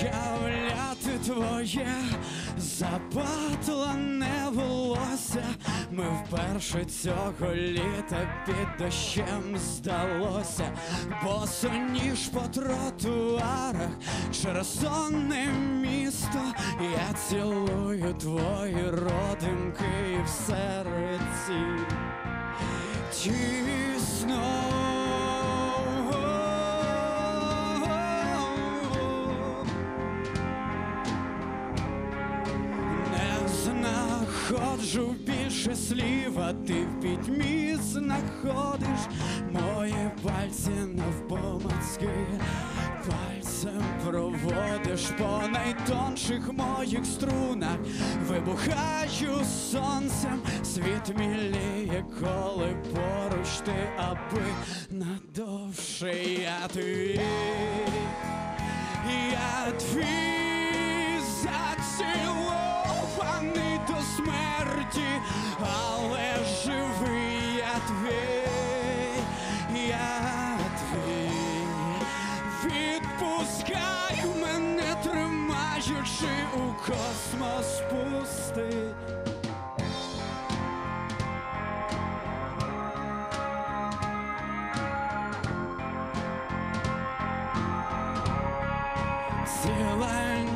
Уявляти твоє запатлане волосся. Ми вперше цього літа під дощем здалося. Босоніж по тротуарах через сонне місто. Я цілую твої родинки в серці знаходжу більше слів, ти в пітьмі знаходиш мої пальці навпомацьки. Пальцем проводиш по найтонших моїх струнах, вибухаю сонцем, світ міліє, коли поруч ти, аби надовше я твій, я твій до смерті, але живий я твій, я твій. Відпускай мене, тримаючи у космос пустий.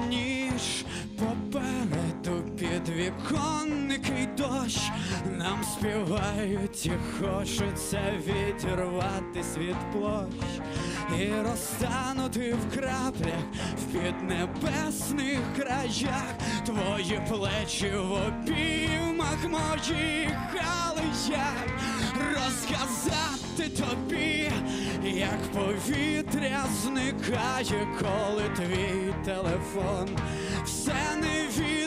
Ніч підвіконникий дощ. Нам співають і хочеться відірватись від площ. І розтанути в краплях в піднебесних краях. Твої плечі в обіймах моїх, але як розказати тобі, як повітря зникає, коли твій телефон все не відповідає,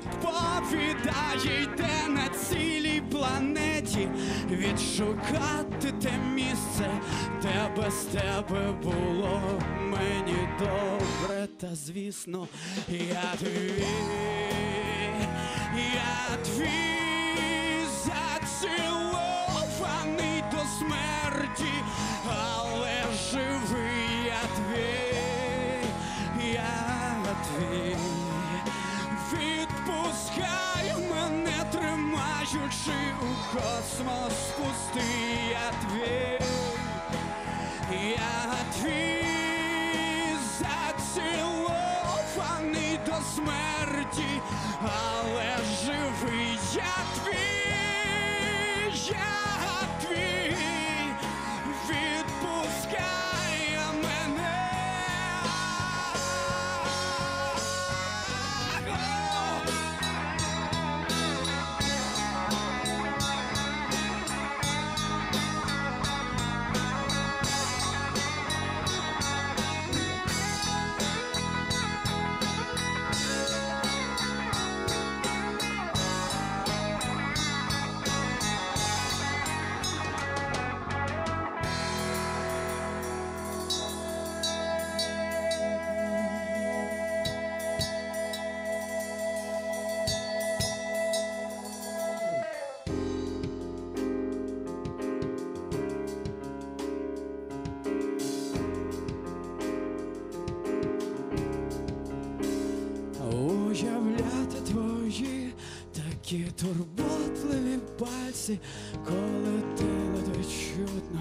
планеті відшукати те місце, де без тебе було мені добре, та звісно, я твій, я твій зацілований до смерті, але живий я твій, я твій. Тримаючи у космос пустий, я твій, я твій зацілований до смерті, але живий я твій, такі турботливі пальці, коли ти недочутно чутно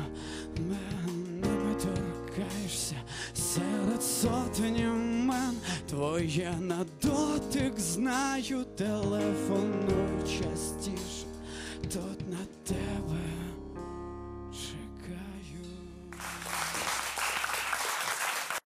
мене торкаєшся серед сотень мен твоє на дотик знаю. То